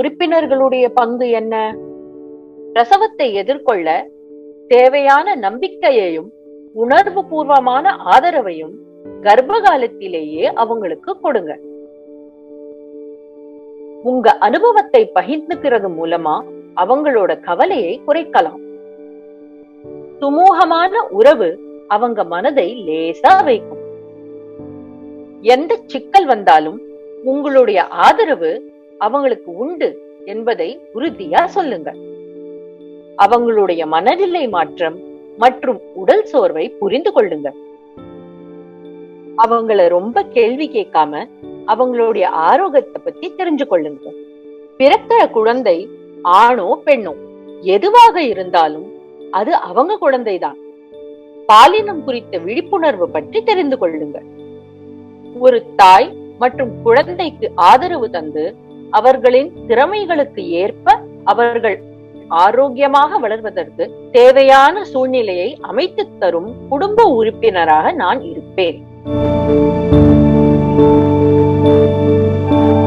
உறுப்பினர்களுடைய பங்கு என்ன? பிரசவத்தை எதிர்கொள்ள தேவையான நம்பிக்கையையும் உணர்வு பூர்வமான ஆதரவையும் கர்ப்ப காலத்திலேயே அவங்களுக்கு கொடுங்க. உங்க அனுபவத்தை பகிர்ந்துக்கிறது மூலமா அவங்களோட கவலையை குறைக்கலாம். சுமூகமான உறவு அவங்க மனதை லேசா வைக்கும். எந்த சிக்கல் வந்தாலும் உங்களுடைய ஆதரவு அவங்களுக்கு உண்டு என்பதை உறுதியா சொல்லுங்க அவங்களுடைய மனநிலை மாற்றம் மற்றும் உடல் சோர்வை புரிந்து கொள்ளுங்க அவங்கள ரொம்ப கேள்வி கேட்காம அவங்களுடைய ஆரோக்கியத்தை பத்தி தெரிஞ்சு கொள்ளுங்க பிறக்கிற குழந்தை ஆணோ பெண்ணோ எதுவாக இருந்தாலும் அது அவங்க குழந்தைதான் பாலினம் குறித்த விழிப்புணர்வு பற்றி தெரிந்து கொள்ளுங்க ஒரு தாய் மற்றும் குழந்தைக்கு ஆதரவு தந்து அவர்களின் திறமைகளுக்கு ஏற்ப அவர்கள் ஆரோக்கியமாக வளர்வதற்கு தேவையான சூழ்நிலையை அமைத்து தரும் குடும்ப உறுப்பினராக நான் இருப்பேன்.